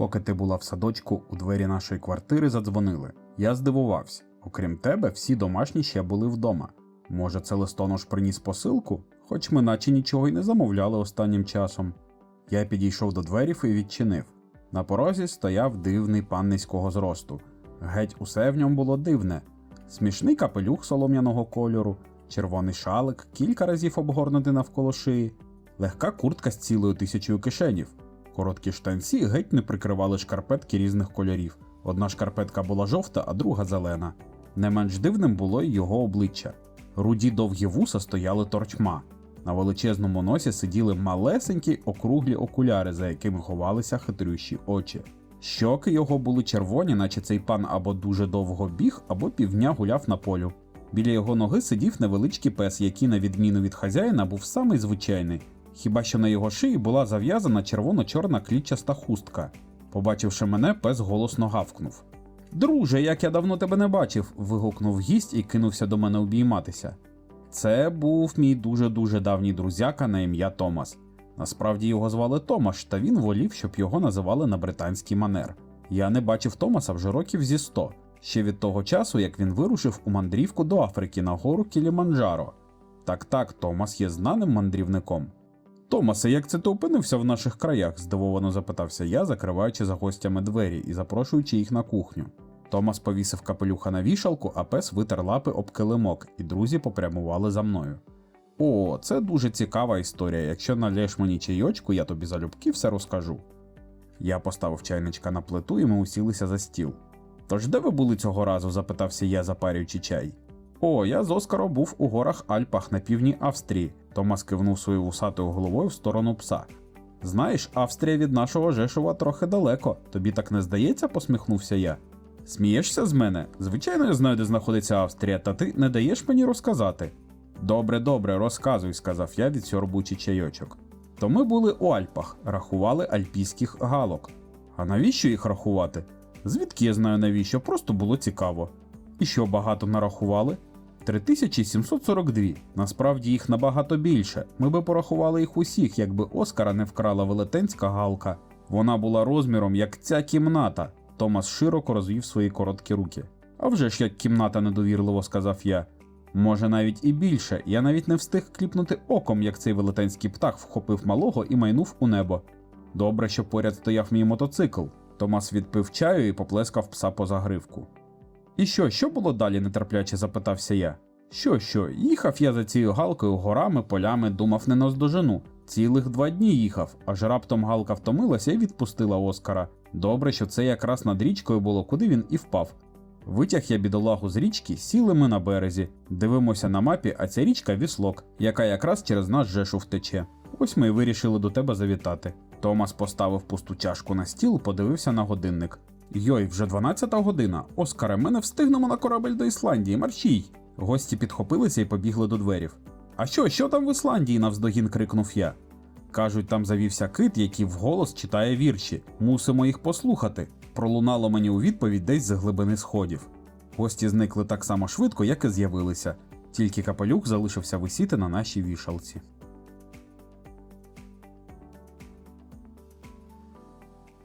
Поки ти була в садочку, у двері нашої квартири задзвонили. Я здивувався. Окрім тебе, всі домашні ще були вдома. Може, це листонош приніс посилку, хоч ми наче нічого й не замовляли останнім часом. Я підійшов до дверів і відчинив. На порозі стояв дивний пан низького зросту. Геть усе в ньому було дивне: смішний капелюх солом'яного кольору, червоний шалик, кілька разів обгорнутий навколо шиї, легка куртка з цілою тисячою кишенів. Короткі штанці геть не прикривали шкарпетки різних кольорів. Одна шкарпетка була жовта, а друга зелена. Не менш дивним було й його обличчя. Руді довгі вуса стояли торчма. На величезному носі сиділи малесенькі округлі окуляри, за якими ховалися хитрющі очі. Щоки його були червоні, наче цей пан або дуже довго біг, або півдня гуляв на полю. Біля його ноги сидів невеличкий пес, який, на відміну від хазяїна, був самий звичайний. Хіба що на його шиї була зав'язана червоно-чорна клітчаста хустка. Побачивши мене, пес голосно гавкнув. Друже, як я давно тебе не бачив. вигукнув гість і кинувся до мене обійматися. Це був мій дуже-дуже давній друзяка на ім'я Томас. Насправді його звали Томаш, та він волів, щоб його називали на британський манер. Я не бачив Томаса вже років зі сто, ще від того часу, як він вирушив у мандрівку до Африки на гору Кіліманджаро. Так так, Томас є знаним мандрівником. Томасе, як це ти опинився в наших краях? здивовано запитався я, закриваючи за гостями двері і запрошуючи їх на кухню. Томас повісив капелюха на вішалку, а пес витер лапи об килимок, і друзі попрямували за мною. О, це дуже цікава історія. Якщо налєш мені чайочку, я тобі залюбки все розкажу. Я поставив чайничка на плиту і ми усілися за стіл. Тож де ви були цього разу? запитався я, запарюючи чай. О, я з Оскаро був у горах Альпах на півдні Австрії. Томас кивнув своєю вусатою головою в сторону пса. Знаєш, Австрія від нашого Жешува трохи далеко. Тобі так не здається? посміхнувся я. Смієшся з мене? Звичайно, я знаю, де знаходиться Австрія, та ти не даєш мені розказати. Добре, добре, розказуй, сказав я, відсьорбуючи чайочок. То ми були у Альпах, рахували альпійських галок. А навіщо їх рахувати? Звідки я знаю навіщо? Просто було цікаво. І що багато нарахували? 3742. Насправді їх набагато більше. Ми би порахували їх усіх, якби Оскара не вкрала велетенська галка. Вона була розміром, як ця кімната. Томас широко розвів свої короткі руки. А вже ж як кімната недовірливо сказав я. Може навіть і більше. Я навіть не встиг кліпнути оком, як цей велетенський птах вхопив малого і майнув у небо. Добре, що поряд стояв мій мотоцикл. Томас відпив чаю і поплескав пса по загривку. І що, що було далі? нетерпляче запитався я. Що, що, їхав я за цією галкою горами, полями, думав не наздожену. Цілих два дні їхав, аж раптом галка втомилася і відпустила Оскара. Добре, що це якраз над річкою було, куди він і впав. Витяг я бідолагу з річки, сіли ми на березі. Дивимося на мапі, а ця річка віслок, яка якраз через наш жешу втече. Ось ми й вирішили до тебе завітати. Томас поставив пусту чашку на стіл, подивився на годинник. Йой, вже 12 година. Оскаре, ми не встигнемо на корабель до Ісландії, марчій. Гості підхопилися і побігли до дверів. А що, що там в Ісландії? навздогін крикнув я. Кажуть, там завівся кит, який вголос читає вірші. Мусимо їх послухати. Пролунало мені у відповідь десь з глибини сходів. Гості зникли так само швидко, як і з'явилися, тільки капелюх залишився висіти на нашій вішалці.